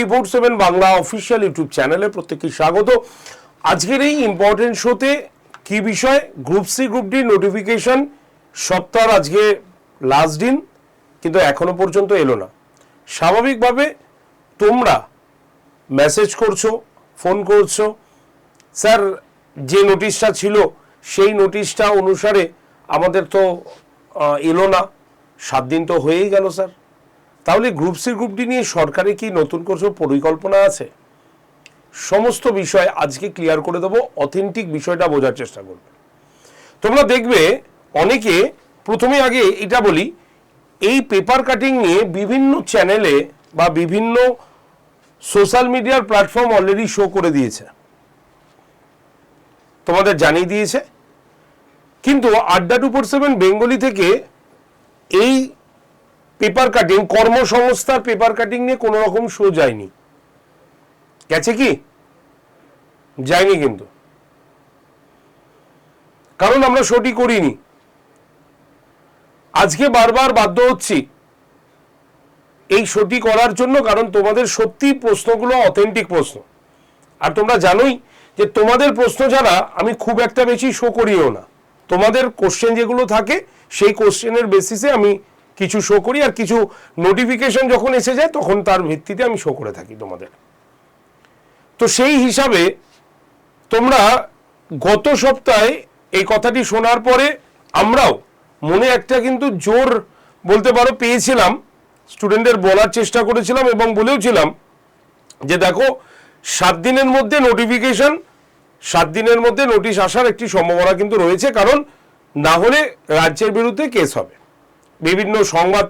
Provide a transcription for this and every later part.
Report seven Bangla official YouTube চ্যানেলে প্রত্যেককে স্বাগত। আজকের এই ইম্পর্টেন্ট শোতে কি বিষয়? Group C group D notification সপ্তাহের আজকে লাস্ট দিন, কিন্তু এখনও পর্যন্ত এলো না। স্বাভাবিকভাবে তোমরা মেসেজ করছ ফোন করছ। স্যার যে নোটিশটা ছিল, সেই নোটিশটা অনুসারে আমাদের তো এলো না। সাত দিন তো হয়েই গেল স্যার তাহলে গ্রুপ সি গ্রুপ ডি নিয়ে সরকারে কি নতুন কোনো পরিকল্পনা আছে? সমস্ত বিষয় আজকে ক্লিয়ার করে দেবো অথেন্টিক বিষয়টা বোঝার চেষ্টা করবে। তোমরা দেখবে অনেকে, প্রথমে আগে এটা বলি, এই পেপার কাটিং নিয়ে বিভিন্ন চ্যানেলে বা বিভিন্ন সোশ্যাল মিডিয়ার প্ল্যাটফর্ম অলরেডি শো করে দিয়েছে। তোমাদের জানিয়ে দিয়েছে। কিন্তু আড্ডা টু ফোর সেভেন বেঙ্গলি থেকে এই পেপার কাটিং, কর্মসংস্থার পেপার কাটিং নিয়ে কোনো রকম শো যায়নি। গেছে কি? যায়নি কিন্তু। কারণ আমরা শোটি করিনি। আজকে বারবার বাধ্য হচ্ছি এই শোটি করার জন্য, কারণ তোমাদের সত্যি প্রশ্নগুলো অথেন্টিক প্রশ্ন। আর তোমরা জানোই যে তোমাদের প্রশ্ন ছাড়া আমি খুব একটা বেশি শো করিও না। তোমাদের কোশ্চেন যেগুলো থাকে, সেই কোশ্চেনের বেসিসে আমি কিছু শো করি আর কিছু নোটিফিকেশন যখন এসে যায়, তখন তার ভিত্তিতে আমি শো করে থাকি তোমাদের। তো সেই হিসাবে তোমরা গত সপ্তাহে এই কথাটি শোনার পরে আমরাও মনে একটা কিন্তু জোর বলতে পারো পেয়েছিলাম স্টুডেন্টদের বলার চেষ্টা করেছিলাম এবং বলেওছিলাম যে দেখো, সাত দিনের মধ্যে নোটিফিকেশন সাত দিনের মধ্যে নোটিশ আসার একটি সম্ভাবনা কিন্তু রয়েছে, কারণ না হলে রাজ্যের বিরুদ্ধে কেস হবে। বিভিন্ন সংবাদ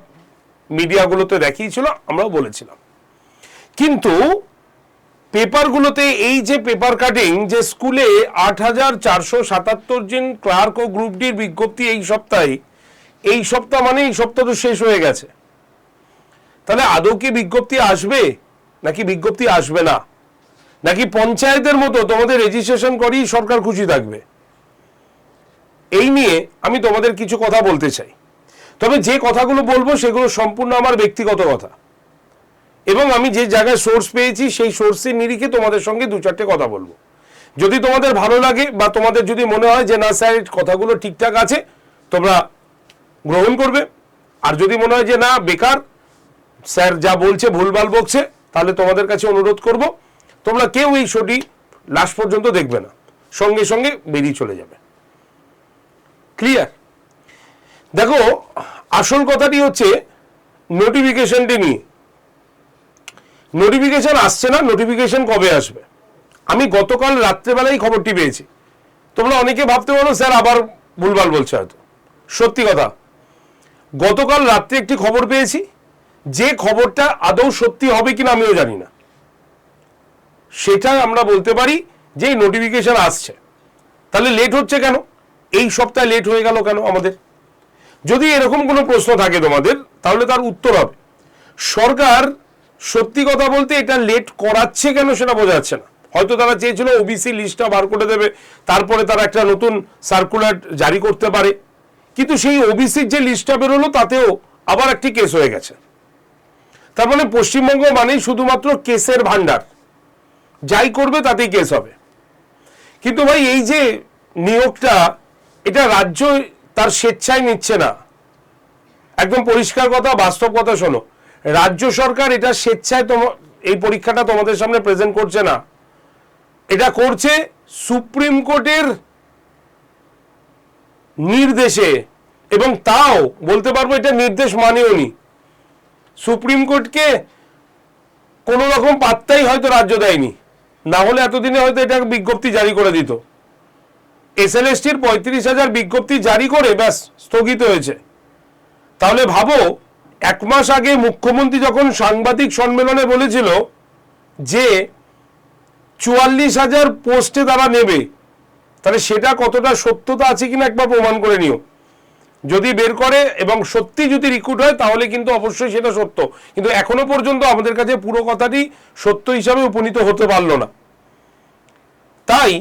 মিডিয়াগুলোতে দেখিয়েছিল, আমরাও বলেছিলাম। কিন্তু পেপারগুলোতে এই যে পেপার কাটিং, যে স্কুলে আট হাজার চারশো সাতাত্তর জন ক্লার্ক ও গ্রুপ ডির বিজ্ঞপ্তি এই সপ্তাহে, এই সপ্তাহ মানে এই সপ্তাহ তো শেষ হয়ে গেছে। তাহলে আদৌ কি বিজ্ঞপ্তি আসবে? নাকি বিজ্ঞপ্তি আসবে না? নাকি পঞ্চায়েতের মতো তোমাদের রেজিস্ট্রেশন করেই সরকার খুশি থাকবে? এই নিয়ে আমি তোমাদের কিছু কথা বলতে চাই। তবে যে কথাগুলো বলব সেগুলো সম্পূর্ণ আমার ব্যক্তিগত কথা। এবং আমি যে জায়গায় সোর্স পেয়েছি সেই সোর্সের নিরিখে তোমাদের সঙ্গে দু চারটে কথা বলব। যদি তোমাদের ভালো লাগে বা তোমাদের যদি মনে হয় যে না স্যার কথাগুলো ঠিকঠাক আছে, তোমরা গ্রহণ করবে। আর যদি মনে হয় যে না, বেকার, স্যার যা বলছে ভুলভাল বকছে, তাহলে তোমাদের কাছে অনুরোধ করব, তোমরা কেউ এই শোটি লাস্ট পর্যন্ত দেখবে না। সঙ্গে সঙ্গে বেরিয়ে চলে যাবে। ক্লিয়ার দেখো, আসল কথাটি হচ্ছে নোটিফিকেশনটি নিয়ে। নোটিফিকেশন আসছে না নোটিফিকেশন কবে আসবে? আমি গতকাল রাত্রেবেলায় খবরটি পেয়েছি। তোমরা অনেকে ভাবতে পারো, স্যার, আবার ভুলভাল বলছে হয়তো। সত্যি কথা, গতকাল রাত্রে একটি খবর পেয়েছি। যে খবরটা আদৌ সত্যি হবে কিনা আমিও জানি না। সেটা আমরা বলতে পারি যে নোটিফিকেশন আসছে। তাহলে লেট হচ্ছে কেন? এই সপ্তাহে লেট হয়ে গেল কেন আমাদের? যদি এরকম কোনো প্রশ্ন থাকে তোমাদের, তাহলে তার উত্তর হবে। সরকার সত্যি কথা বলতে এটা লেট করাচ্ছে কেন সেটা বোঝা যাচ্ছে না। হয়তো তারা চেয়েছিল ওবিসি লিস্টটা বার করে দেবে, তারপরে তারা একটা নতুন সার্কুলার জারি করতে পারে। কিন্তু সেই ওবিসির যে লিস্টটা বেরোলো, তাতেও আবার একটি কেস হয়ে গেছে। তার মানে পশ্চিমবঙ্গ মানেই শুধুমাত্র কেসের ভান্ডার যাই করবে তাতেই কেস হবে। কিন্তু ভাই, এই যে নিয়োগটা, এটা রাজ্য তার স্বেচ্ছায় নিচ্ছে না। একদম পরিষ্কার কথা, বাস্তব কথা শোনো। রাজ্য সরকার এটা স্বেচ্ছায় এই পরীক্ষাটা তোমাদের সামনে প্রেজেন্ট করছে না। এটা করছে সুপ্রিম কোর্টের নির্দেশে এবং তাও, বলতে পারব এটা নির্দেশ মানেও নি। সুপ্রিম কোর্টকে কোনো রকম পাত্তাই হয়তো রাজ্য দেয়নি। না হলে এতদিনে হয়তো এটা বিজ্ঞপ্তি জারি করে দিত। এসএলএসটির পঁয়ত্রিশ হাজার বিজ্ঞপ্তি জারি করে ব্যাস স্থগিত হয়েছে। তাহলে ভাবো, এক মাস আগে মুখ্যমন্ত্রী যখন সাংবাদিক সম্মেলনে বলেছিল যে চুয়াল্লিশ হাজার পোস্টে তারা নেবে, তাহলে সেটা কতটা সত্যতা আছে কিনা একবার প্রমাণ করে নিও। যদি বের করে এবং সত্যি যদি রিক্রুট হয়, তাহলে কিন্তু অবশ্যই সেটা সত্য। কিন্তু এখনও পর্যন্ত আমাদের কাছে পুরো কথাটি সত্য হিসাবে উপনীত হতে পারল না। তাই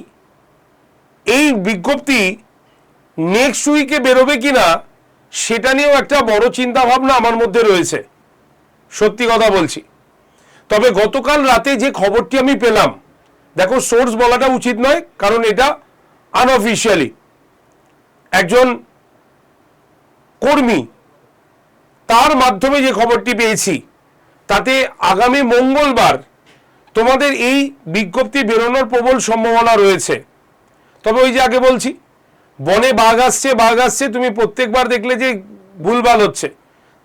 এই বিজ্ঞপ্তি নেক্সট উইকে বেরোবে কিনা, সেটা নিয়েও একটা বড় চিন্তা ভাবনা আমার মধ্যে রয়েছে। সত্যি কথা বলছি। তবে গতকাল রাতে যে খবরটি আমি পেলাম, দেখো সোর্স বলাটা উচিত নয়, কারণ এটা আনঅফিসিয়ালি একজন কর্মী, তার মাধ্যমে যে খবরটি পেয়েছি, তাতে আগামী মঙ্গলবার তোমাদের এই বিজ্ঞপ্তি বেরোনোর প্রবল সম্ভাবনা রয়েছে। তবে ওই যে আগে বলছি, বনে বাঘ আসছে বাঘ আসছে, তুমি প্রত্যেকবার দেখলে যে ভুলভাল হচ্ছে।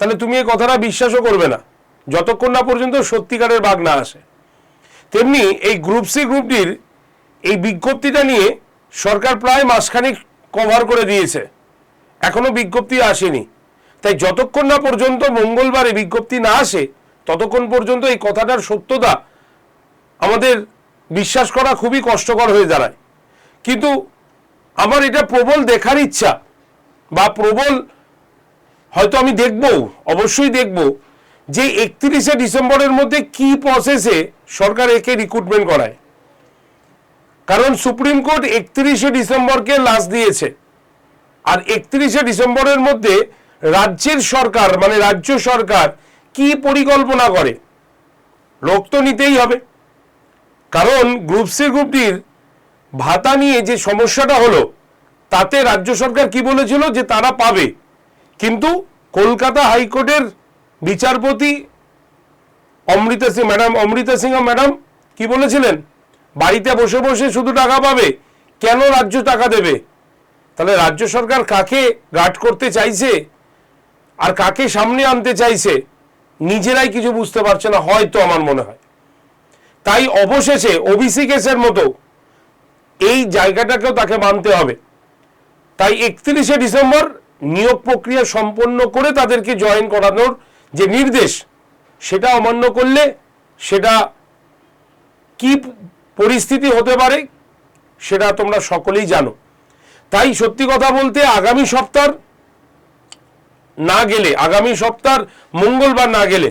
তাহলে তুমি এই কথাটা বিশ্বাসও করবে না। যতক্ষণ না পর্যন্ত সত্যিকারের বাঘ না আসে। তেমনি এই গ্রুপ সি গ্রুপটির এই বিজ্ঞপ্তিটা নিয়ে সরকার প্রায় মাসখানেক কভার করে দিয়েছে। এখনও বিজ্ঞপ্তি আসেনি। তাই যতক্ষণ না পর্যন্ত মঙ্গলবার বিজ্ঞপ্তি না আসে, ততক্ষণ পর্যন্ত এই কথাটার সত্যতা আমাদের বিশ্বাস করা খুবই কষ্টকর হয়ে দাঁড়ায়। কিন্তু আমার এটা প্রবল দেখার ইচ্ছা বা প্রবল হয়তো আমি দেখব, অবশ্যই দেখব, যে একত্রিশে ডিসেম্বরের মধ্যে কি প্রসেসে সরকার একে রিক্রুটমেন্ট করায়। কারণ সুপ্রিম কোর্ট একত্রিশে ডিসেম্বরকে লাশ দিয়েছে। আর একত্রিশে ডিসেম্বরের মধ্যে রাজ্যের সরকার মানে রাজ্য সরকার কি পরিকল্পনা করে? লোক তো নিতেই হবে। কারণ গ্রুপ সি গ্রুপটির ভাতা নিয়ে যে সমস্যাটা হলো, তাতে রাজ্য সরকার কি বলেছিল যে তারা পাবে। কিন্তু কলকাতা হাইকোর্টের বিচারপতি অমৃতা সিং, ম্যাডাম, অমৃতা সিংহ ম্যাডাম কি বলেছিলেন? বাড়িতে বসে বসে শুধু টাকা পাবে, কেন রাজ্য টাকা দেবে? তাহলে রাজ্য সরকার কাকে গার্ড করতে চাইছে আর কাকে সামনে আনতে চাইছে, নিজেরাই কিছু বুঝতে পারছে না, হয়তো আমার মনে হয়। তাই অবশেষে ওবিসি কেসের মতো এই জায়গাটাকেও তাকে মানতে হবে। তাই একত্রিশে ডিসেম্বর নিয়োগ প্রক্রিয়া সম্পন্ন করে তাদেরকে জয়েন করানোর যে নির্দেশ, সেটা অমান্য করলে সেটা কি পরিস্থিতি হতে পারে সেটা তোমরা সকলেই জানো। তাই সত্যি কথা বলতে আগামী সপ্তাহ না গেলে, আগামী সপ্তাহ মঙ্গলবার না গেলে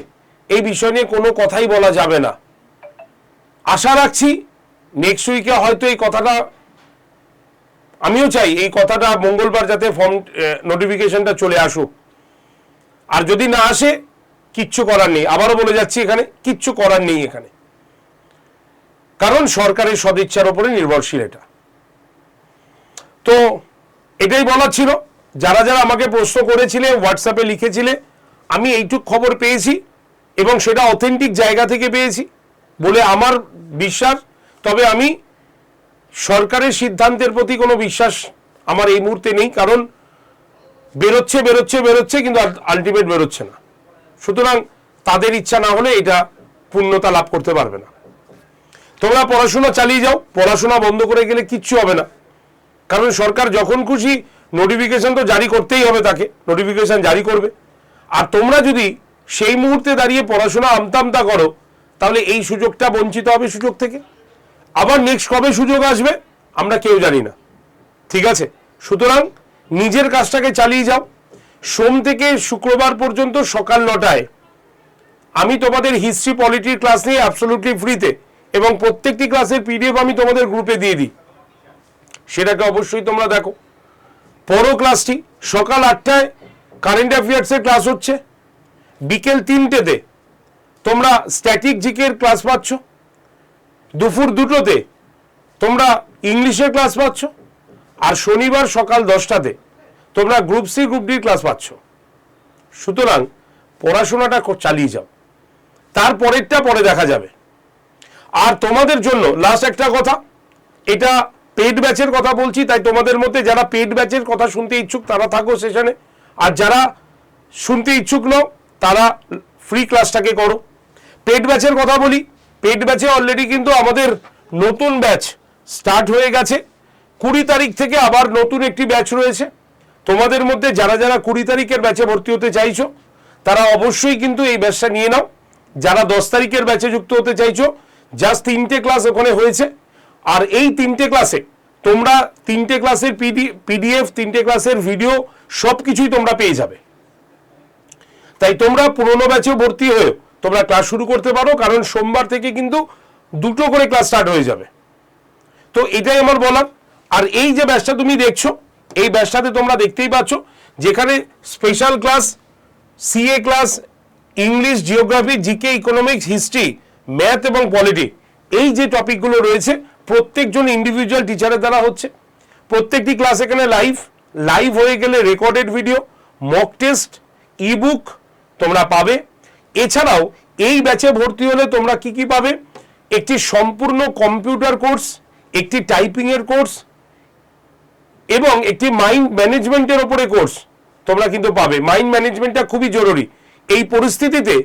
এই বিষয় নিয়ে কোনো কথাই বলা যাবে না। আশা রাখছি নেক্সট উইকে হয়তো এই কথাটা আমিও চাই, এই কথাটা মঙ্গলবার যাতে ফর্ম নোটিফিকেশনটা চলে আসুক। আর যদি না আসে, কিচ্ছু করার নেই। আবারও বলে যাচ্ছি এখানে, কিচ্ছু করার নেই এখানে। কারণ সরকারের সদিচ্ছার উপরে নির্ভরশীল এটা। তো এটাই বলার ছিল। যারা যারা আমাকে প্রশ্ন করেছিলে হোয়াটসঅ্যাপে লিখেছিলে, আমি এইটুক খবর পেয়েছি এবং সেটা অথেন্টিক জায়গা থেকে পেয়েছি বলে আমার বিশ্বাস তবে আমি সরকারের সিদ্ধান্তের প্রতি কোনো বিশ্বাস আমার এই মুহূর্তে নেই, কারণ বেরোচ্ছে বেরোচ্ছে বেরোচ্ছে, কিন্তু আলটিমেট বেরোচ্ছে না। সুতরাং তাদের ইচ্ছা না হলে এটা পূর্ণতা লাভ করতে পারবে না। তোমরা পড়াশোনা চালিয়ে যাও, পড়াশোনা বন্ধ করে গেলে কিচ্ছু হবে না। কারণ সরকার যখন খুশি নোটিফিকেশন তো জারি করতেই হবে তাকে নোটিফিকেশন জারি করবে। আর তোমরা যদি সেই মুহূর্তে দাঁড়িয়ে পড়াশোনা আমতামতা করো, তাহলে এই সুযোগটা বঞ্চিত হবে সুযোগ থেকে। আবার নেক্সট কবে সুযোগ আসবে, আমরা কেউ জানি না। ঠিক আছে? সুতরাং নিজের কাজটাকে চালিয়ে যাও। সোম থেকে শুক্রবার পর্যন্ত সকাল নটায় আমি তোমাদের হিস্ট্রি পলিটির ক্লাস নিয়ে অ্যাবসলুটলি ফ্রিতে এবং প্রত্যেকটি ক্লাসের পিডিএফ আমি তোমাদের গ্রুপে দিয়ে দিই। সেটাকে অবশ্যই তোমরা দেখো। পরো ক্লাসটি সকাল আটটায় কারেন্ট অ্যাফেয়ার্সের ক্লাস হচ্ছে। বিকেল তিনটেতে তোমরা স্ট্যাটিক জিকের ক্লাস পাচ্ছ। দুপুর দুটোতে। তোমরা ইংলিশের ক্লাস পাচ্ছ আর শনিবার সকাল দশটাতে তোমরা গ্রুপ সি, গ্রুপ ডির ক্লাস পাচ্ছ। সুতরাং পড়াশোনাটা চালিয়ে যাও। তারপরেরটা পরে দেখা যাবে। আর তোমাদের জন্য লাস্ট একটা কথা, এটা পেড ব্যাচের কথা বলছি, তাই তোমাদের মধ্যে যারা পেড ব্যাচের কথা শুনতে ইচ্ছুক, তারা থাকো সেশনে আর যারা শুনতে ইচ্ছুক নও, তারা ফ্রি ক্লাসটাকে করো। পেড ব্যাচের কথা বলি পেড ব্যাচে অলরেডি কিন্তু আমাদের নতুন ব্যাচ স্টার্ট হয়ে গেছে। কুড়ি তারিখ থেকে আবার নতুন একটি ব্যাচ রয়েছে। তোমাদের মধ্যে যারা যারা কুড়ি তারিখের ব্যাচে ভর্তি হতে চাইছো, তারা অবশ্যই কিন্তু এই ব্যাচটা নিয়ে নাও। যারা দশ তারিখের ব্যাচে যুক্ত হতে চাইছো জাস্ট তিনটে ক্লাস ওখানে হয়েছে। আর এই তিনটে ক্লাসে তোমরা তিনটে ক্লাসের পিডি পিডিএফ তিনটে ক্লাসের ভিডিও সব কিছুই তোমরা পেয়ে যাবে। তাই তোমরা পুরোনো ব্যাচেও ভর্তি হয়েও তোমরা ক্লাস শুরু করতে পারো, কারণ সোমবার থেকে কিন্তু দুটো করে ক্লাস স্টার্ট হয়ে যাবে। তো এটাই আমার বলার। আর এই যে ব্যাচটা তুমি দেখছ, এই ব্যাচটাতে তোমরা দেখতেই পাচ্ছ, যেখানে special class CA class English geography GK economics history math এবং পলিটি এই যে টপিকগুলো রয়েছে, প্রত্যেকজন ইন্ডিভিজুয়াল টিচারের দ্বারা হচ্ছে। প্রত্যেকটি ক্লাস এখানে লাইভ লাইভ হয়ে গেলে recorded video mock test ebook তোমরা পাবে। এছাড়াও এই ব্যাচে ভর্তি হলে তোমরা কি কি পাবে? একটি সম্পূর্ণ কম্পিউটার কোর্স একটি টাইপিং এর কোর্স এবং একটি মাইন্ড ম্যানেজমেন্টের ওপরে কোর্স তোমরা কিন্তু পাবে। মাইন্ড ম্যানেজমেন্টটা খুবই জরুরি। এই পরিস্থিতিতে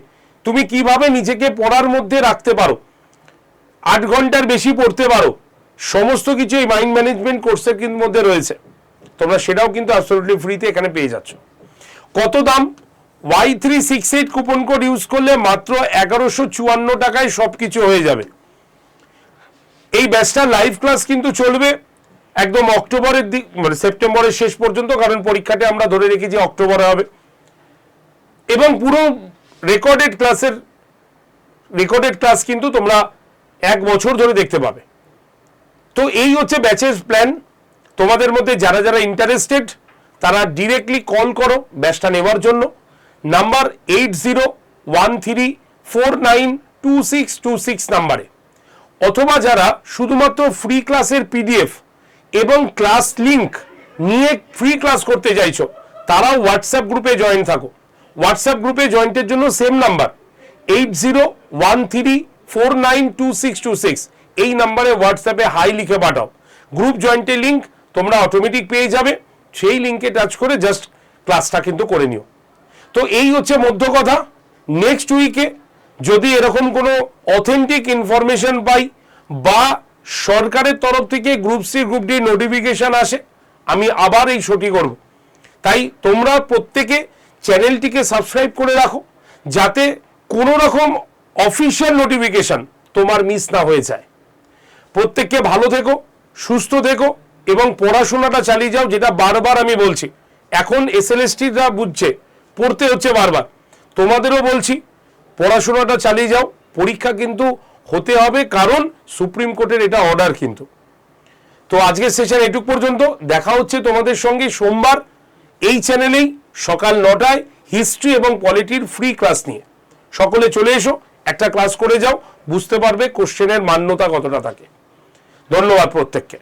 তুমি কীভাবে নিজেকে পড়ার মধ্যে রাখতে পারো? আট ঘণ্টার বেশি পড়তে পারো। সমস্ত কিছু এই মাইন্ড ম্যানেজমেন্ট কোর্সের কিন্তু মধ্যে রয়েছে। তোমরা সেটাও কিন্তু অ্যাবসলিউটলি ফ্রিতে এখানে পেয়ে যাচ্ছ। কত দাম? Y three six eight coupon code use করলে মাত্র এগারোশো চুয়ান্ন টাকায় সব কিছু হয়ে যাবে। এই ব্যাচটা লাইভ ক্লাস কিন্তু চলবে একদম অক্টোবরের দিক মানে সেপ্টেম্বরের শেষ পর্যন্ত, কারণ পরীক্ষাটা আমরা ধরে রেখেছি অক্টোবরে হবে। এবং পুরো রেকর্ডেড ক্লাসের রেকর্ডেড ক্লাস কিন্তু তোমরা এক বছর ধরে দেখতে পাবে। তো এই হচ্ছে ব্যাচের প্ল্যান তোমাদের মধ্যে যারা যারা ইন্টারেস্টেড তারা ডিরেক্টলি কল করো ব্যাচটা নেওয়ার জন্য। Number eight zero one three four nine two six two six নাম্বারে। অথবা যারা শুধুমাত্র ফ্রি ক্লাসের পিডিএফ এবং ক্লাস লিংক নিয়ে ফ্রি ক্লাস করতে চাইছো, তারাও হোয়াটসঅ্যাপ গ্রুপে জয়েন থাকো। হোয়াটসঅ্যাপ গ্রুপে জয়েন্টের জন্য same number eight zero one three four nine two six two six. এই নাম্বারে হোয়াটসঅ্যাপে হাই লিখে পাঠাও। গ্রুপ জয়েন্টের লিঙ্ক তোমরা অটোমেটিক পেয়ে যাবে। সেই লিঙ্কে টাচ করে জাস্ট ক্লাসটা কিন্তু করে নিও। তো এই হচ্ছে মধ্য কথা। নেক্সট উইকে যদি এরকম কোনো অথেন্টিক ইনফরমেশন পাই বা সরকারের তরফ থেকে group C group D notification আসে, আমি আবার এই শোটি করব। তাই তোমরা প্রত্যেকে চ্যানেলটিকে সাবস্ক্রাইব করে রাখো, যাতে কোনো রকম অফিসিয়াল নোটিফিকেশন তোমার মিস না হয়ে যায়। প্রত্যেককে ভালো থেকো, সুস্থ থেকো এবং পড়াশোনাটা চালিয়ে যাও, যেটা বারবার আমি বলছি। এখন এস এল বুঝছে পড়তে হচ্ছে বারবার। তোমাদেরও বলছি, পড়াশোনাটা চালিয়ে যাও। পরীক্ষা কিন্তু হতে হবে, কারণ সুপ্রিম কোর্টের এটা অর্ডার কিন্তু। তো আজকের সেশন এটুক পর্যন্ত। দেখা হচ্ছে তোমাদের সঙ্গে সোমবার এই চ্যানেলেই সকাল নটায় হিস্ট্রি এবং পলিটির ফ্রি ক্লাস নিয়ে। সকলে চলে এসো, একটা ক্লাস করে যাও, বুঝতে পারবে কোশ্চেনের মান্যতা কতটা থাকে। ধন্যবাদ প্রত্যেককে।